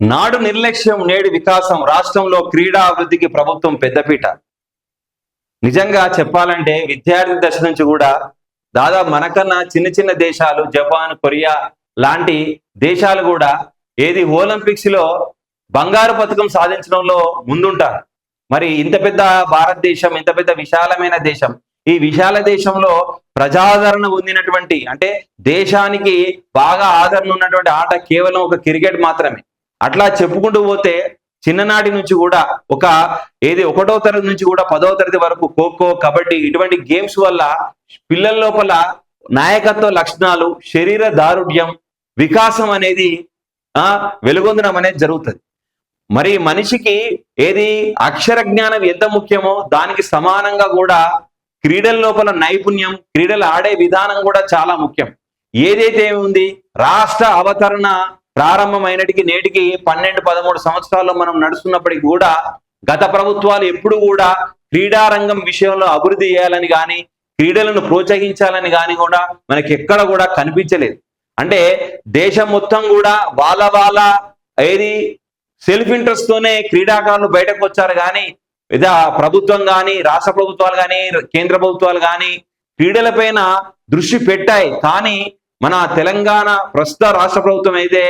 నాడు నిర్లక్ష్యం నేడు వికాసం రాష్ట్రంలో క్రీడా అభివృద్ధికి ప్రభుత్వం పెద్దపీట నిజంగా చెప్పాలంటే విద్యార్థి దశ నుంచి కూడా దాదాపు మనకన్నా చిన్న చిన్న దేశాలు జపాన్ కొరియా లాంటి దేశాలు కూడా ఏది ఒలింపిక్స్లో బంగారు పథకం సాధించడంలో ముందుంటారు. మరి ఇంత పెద్ద భారతదేశం ఇంత పెద్ద విశాలమైన దేశం ఈ విశాల దేశంలో ప్రజాదరణ పొందినటువంటి అంటే దేశానికి బాగా ఆదరణ ఉన్నటువంటి ఆట కేవలం ఒక క్రికెట్ మాత్రమే. అట్లా చెప్పుకుంటూ పోతే చిన్ననాటి నుంచి కూడా ఒక ఏది ఒకటో తరగతి నుంచి కూడా పదవ తరగతి వరకు ఖోఖో కబడ్డీ ఇటువంటి గేమ్స్ వల్ల పిల్లల లోపల నాయకత్వ లక్షణాలు శరీర దారుఢ్యం వికాసం అనేది ఆ వెలుగొందడం అనేది జరుగుతుంది. మరి మనిషికి ఏది అక్షర జ్ఞానం ఎంత ముఖ్యమో దానికి సమానంగా కూడా క్రీడల లోపల నైపుణ్యం క్రీడలు ఆడే విధానం కూడా చాలా ముఖ్యం. ఏదైతే ఉంది రాష్ట్ర అవతరణ ప్రారంభమైనటికి నేటికి పన్నెండు పదమూడు సంవత్సరాల్లో మనం నడుస్తున్నప్పటికీ కూడా గత ప్రభుత్వాలు ఎప్పుడు కూడా క్రీడారంగం విషయంలో అభివృద్ధి చేయాలని కానీ క్రీడలను ప్రోత్సహించాలని కానీ కూడా మనకి ఎక్కడ కూడా కనిపించలేదు. అంటే దేశం మొత్తం కూడా వాళ్ళ వాళ్ళ ఏది సెల్ఫ్ ఇంట్రెస్ట్ తోనే క్రీడాకారులు బయటకు వచ్చారు కానీ ఇదా ప్రభుత్వం కానీ రాష్ట్ర ప్రభుత్వాలు కానీ కేంద్ర ప్రభుత్వాలు కానీ క్రీడలపైన దృష్టి పెట్టాయి. కానీ మన తెలంగాణ ప్రస్తుత రాష్ట్ర ప్రభుత్వం అయితే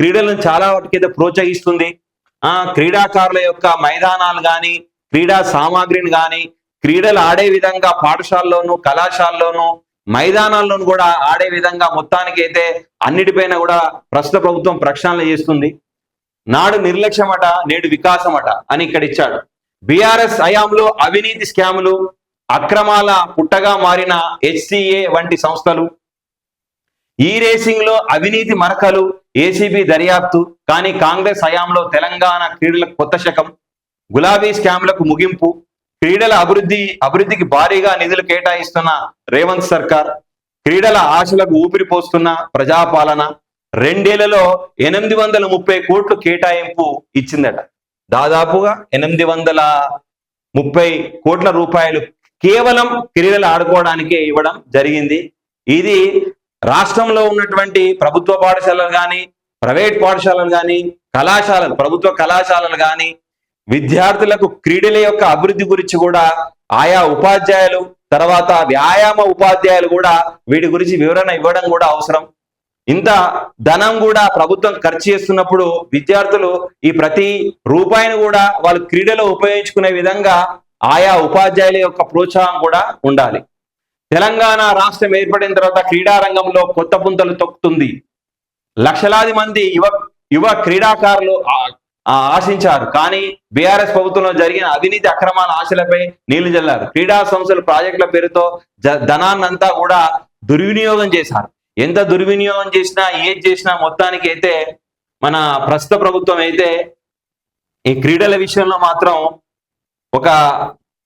క్రీడలను చాలా వాటికైతే ప్రోత్సహిస్తుంది. ఆ క్రీడాకారుల యొక్క మైదానాలు కానీ క్రీడా సామాగ్రిని కానీ క్రీడలు ఆడే విధంగా పాఠశాలలోను కళాశాలలోను మైదానాల్లోనూ కూడా ఆడే విధంగా మొత్తానికి అయితే అన్నిటిపైన కూడా ప్రస్తుత ప్రభుత్వం ప్రక్షాళన చేస్తుంది. నాడు నిర్లక్ష్యమట నేడు వికాసమట అని ఇక్కడ ఇచ్చాడు. బీఆర్ఎస్ హయాంలో అవినీతి స్కాములు అక్రమాల పుట్టగా మారిన హెచ్సిఏ వంటి సంస్థలు ఈ రేసింగ్లో అవినీతి మరకలు ఏసీబీ దర్యాప్తు కానీ కాంగ్రెస్ హయాంలో తెలంగాణ క్రీడలకు కొత్త శకం గులాబీ స్కామ్లకు ముగింపు క్రీడల అభివృద్ధి అభివృద్ధికి భారీగా నిధులు కేటాయిస్తున్న రేవంత్ సర్కార్ క్రీడల ఆశలకు ఊపిరి పోస్తున్న ప్రజాపాలన రెండేళ్ళలో ఎనిమిది వందల ముప్పై కోట్లు కేటాయింపు ఇచ్చిందట. దాదాపుగా ఎనిమిది వందల ముప్పై కోట్ల రూపాయలు కేవలం క్రీడలు ఆడుకోవడానికే ఇవ్వడం జరిగింది. ఇది రాష్ట్రంలో ఉన్నటువంటి ప్రభుత్వ పాఠశాలలు కానీ ప్రైవేట్ పాఠశాలలు కానీ కళాశాలలు ప్రభుత్వ కళాశాలలు కానీ విద్యార్థులకు క్రీడల యొక్క అభివృద్ధి గురించి కూడా ఆయా ఉపాధ్యాయులు తర్వాత వ్యాయామ ఉపాధ్యాయులు కూడా వీటి గురించి వివరణ ఇవ్వడం కూడా అవసరం. ఇంత ధనం కూడా ప్రభుత్వం ఖర్చు చేస్తున్నప్పుడు విద్యార్థులు ఈ ప్రతి రూపాయిని కూడా వాళ్ళు క్రీడలో ఉపయోగించుకునే విధంగా ఆయా ఉపాధ్యాయుల యొక్క ప్రోత్సాహం కూడా ఉండాలి. తెలంగాణ రాష్ట్రం ఏర్పడిన తర్వాత క్రీడా రంగంలో కొత్త పుంతలు తొక్కుతుంది. లక్షలాది మంది యువ యువ క్రీడాకారులు ఆశించారు. కానీ బీఆర్ఎస్ ప్రభుత్వంలో జరిగిన అవినీతి అక్రమాల ఆశలపై నీళ్ళు జల్లారు. క్రీడా సంస్థలు ప్రాజెక్టుల పేరుతో జ- ధనాన్నంతా కూడా దుర్వినియోగం చేశారు. ఎంత దుర్వినియోగం చేసినా ఏది చేసినా మొత్తానికి అయితే మన ప్రస్తుత ప్రభుత్వం అయితే ఈ క్రీడల విషయంలో మాత్రం ఒక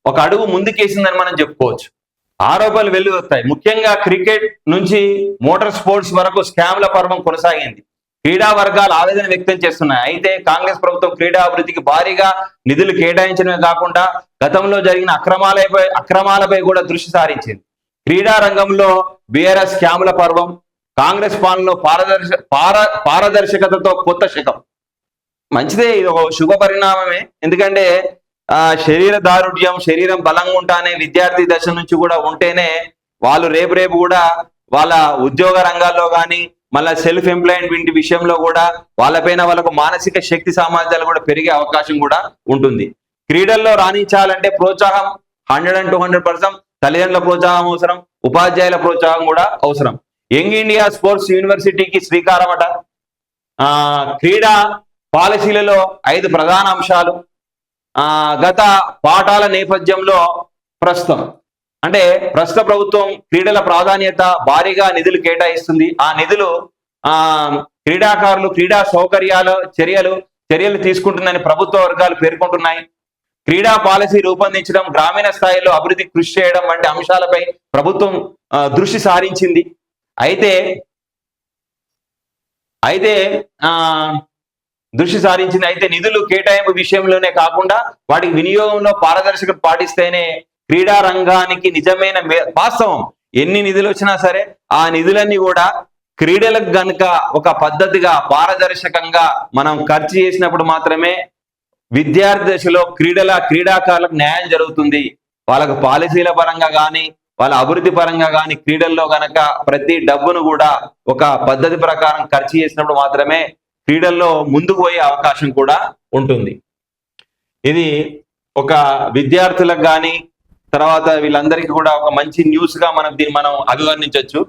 ఒక అడుగు ముందుకేసిందని మనం చెప్పుకోవచ్చు. ఆరోపణలు వెళ్ళి వస్తాయి. ముఖ్యంగా క్రికెట్ నుంచి మోటార్ స్పోర్ట్స్ వరకు స్కామ్ల పర్వం కొనసాగింది. క్రీడా వర్గాలు ఆవేదన వ్యక్తం చేస్తున్నాయి. అయితే కాంగ్రెస్ ప్రభుత్వం క్రీడా అభివృద్ధికి భారీగా నిధులు కేటాయించడమే కాకుండా గతంలో జరిగిన అక్రమాలపై అక్రమాలపై కూడా దృష్టి సారించింది. క్రీడా రంగంలో బీఆర్ఎస్ స్కాముల పర్వం కాంగ్రెస్ పాలనలో పారదర్శ పార పారదర్శకతతో కొత్త శకం. మంచిదే ఇది ఒక శుభ పరిణామమే. ఎందుకంటే ఆ శరీర దారుఢ్యం శరీరం బలంగా ఉంటానే విద్యార్థి దశ నుంచి కూడా ఉంటేనే వాళ్ళు రేపు రేపు కూడా వాళ్ళ ఉద్యోగ రంగాల్లో కానీ మళ్ళీ సెల్ఫ్ ఎంప్లాయ్మెంట్ విషయంలో కూడా వాళ్ళపైన వాళ్ళకు మానసిక శక్తి సామర్థ్యాలు కూడా పెరిగే అవకాశం కూడా ఉంటుంది. క్రీడల్లో రాణించాలంటే ప్రోత్సాహం hundred and two hundred percent తల్లిదండ్రుల ప్రోత్సాహం అవసరం ఉపాధ్యాయుల ప్రోత్సాహం కూడా అవసరం. యంగ్ ఇండియా స్పోర్ట్స్ యూనివర్సిటీకి శ్రీకారం అట. ఆ క్రీడా పాలసీలలో ఐదు ప్రధాన అంశాలు. గత పాఠాల నేపథ్యంలో ప్రస్తుతం. అంటే ప్రస్తుత ప్రభుత్వం క్రీడల ప్రాధాన్యత భారీగా నిధులు కేటాయిస్తుంది. ఆ నిధులు ఆ క్రీడాకారులు క్రీడా సౌకర్యాలు చర్యలు చర్యలు తీసుకుంటుందని ప్రభుత్వ వర్గాలు పేర్కొంటున్నాయి. క్రీడా పాలసీ రూపొందించడం గ్రామీణ స్థాయిలో అభివృద్ధి కృషి చేయడం వంటి అంశాలపై ప్రభుత్వం దృష్టి సారించింది. అయితే అయితే ఆ దృష్టి సారించింది. అయితే నిధులు కేటాయింపు విషయంలోనే కాకుండా వాటికి వినియోగంలో పారదర్శకత పాటిస్తేనే క్రీడా రంగానికి నిజమైన వాస్తవం. ఎన్ని నిధులు వచ్చినా సరే ఆ నిధులన్నీ కూడా క్రీడలకు గనుక ఒక పద్ధతిగా పారదర్శకంగా మనం ఖర్చు చేసినప్పుడు మాత్రమే విద్యార్థి దశలో క్రీడల క్రీడాకారులకు న్యాయం జరుగుతుంది. వాళ్ళకు పాలసీల పరంగా కానీ వాళ్ళ అభివృద్ధి పరంగా కానీ క్రీడల్లో గనక ప్రతి డబ్బును కూడా ఒక పద్ధతి ప్రకారం ఖర్చు చేసినప్పుడు మాత్రమే క్రీడల్లో ముందుకు పోయే అవకాశం కూడా ఉంటుంది. ఇది ఒక విద్యార్థులకు కానీ తర్వాత వీళ్ళందరికీ కూడా ఒక మంచి న్యూస్గా మనం దీన్ని మనం అభివర్ణించవచ్చు